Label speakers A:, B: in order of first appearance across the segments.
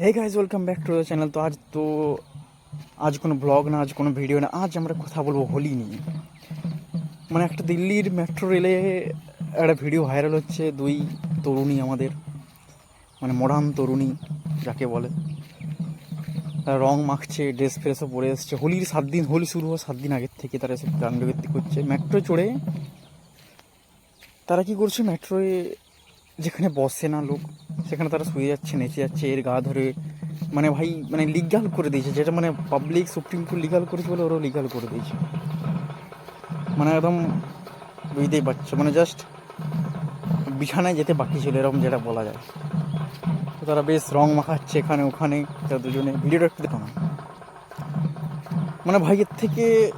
A: Hey guys welcome back to the channel তো আজ তো, আজ কোনো ব্লগ না, আজ কোনো ভিডিও না, আজ আমরা কথা বলব হোলি নিয়ে। মানে একটা দিল্লির মেট্রো রেলে একটা ভিডিও ভাইরাল হচ্ছে, দুই তরুণী আমাদের মানে মডার্ন তরুণী, যাকে বলে। তারা রং মাখছে ড্রেস ফ্রেসও পরে এসছে। হোলির সাত দিন, হোলি শুরু হওয়ার সাত দিন আগের থেকে তারা এসে কাণ্ডকীর্তি করছে। মেট্রো চড়ে, তারা কি করছে? মেট্রোয়ে যেখানে বসে না লোক, সেখানে তারা শুয়ে যাচ্ছে, নেচে যাচ্ছে, এর গা ধরে। মানে ভাই মানে লিগাল করে দিয়েছে, যেটা মানে পাবলিক সুপ্রিম কোর্ট লিগাল করেছে বলে ওরাও লিগাল করে দিয়েছে। মানে একদম বুঝতেই পারছ মানে জাস্ট বিছানায় যেতে বাকি ছিল, এরকম যেটা বলা যায়। তো তারা বেশ রং মাখাচ্ছে এখানে ওখানে, তারা দুজনে। ভিডিওটা একটু দেখো না। মানে ভাইয়ের থেকে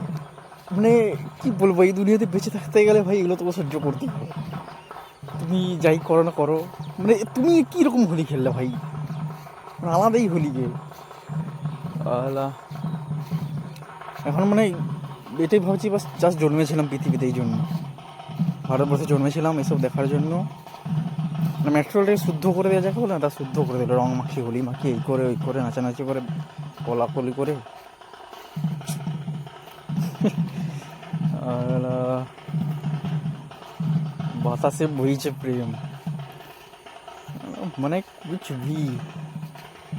A: মানে কি বলব, এই দুনিয়াতে বেঁচে থাকতে গেলে ভাই এগুলো তো সহ্য করতেই হবে। তুমি যাই করো না করো মানে তুমি কি রকম হোলি খেললে ভাই? মানে আলাদাই হোলি গে আলা এখন মানে এটাই ভাবছি বাস জাস্ট জন্মেছিলাম পৃথিবীতে এই জন্য। ভারতবর্ষে জন্মেছিলাম এসব দেখার জন্য। মানে মেট্রোলটাকে শুদ্ধ করে দেওয়া যাকে বলে না তা শুদ্ধ করে দিল। রং মাখি হোলি মাখি এই করে ওই করে নাচানাচি করে কলাকলি করে। আলা বাতাসে বইছে প্রেম। মানে কুছ ভি।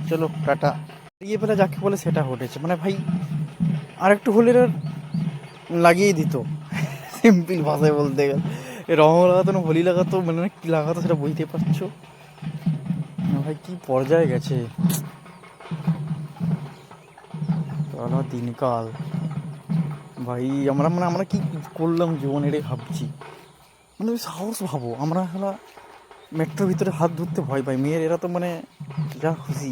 A: চলো, টাটা। ইয়ে পেলে যাকে বলে সেটা ঘটেছে। মানে ভাই আর একটু হলে লাগিয়ে দিত। সিম্পল ভাষায় বলতে গেলে। এ রং লাগাতো না, হোলি লাগাতো মানে কী লাগাতো সেটা বুঝতে পারছ? ভাই, কি পর্যায়ে গেছে? সারা দিনকাল। ভাই, আমরা মানে আমরা কি করলাম জীবনে এটাই ভাবছি। মানে সাহস ভাবো। আমরা হলো মেট্রোর ভিতরে হাত ধরতে ভয় পাই। মেয়ের এরা তো মানে যা খুশি।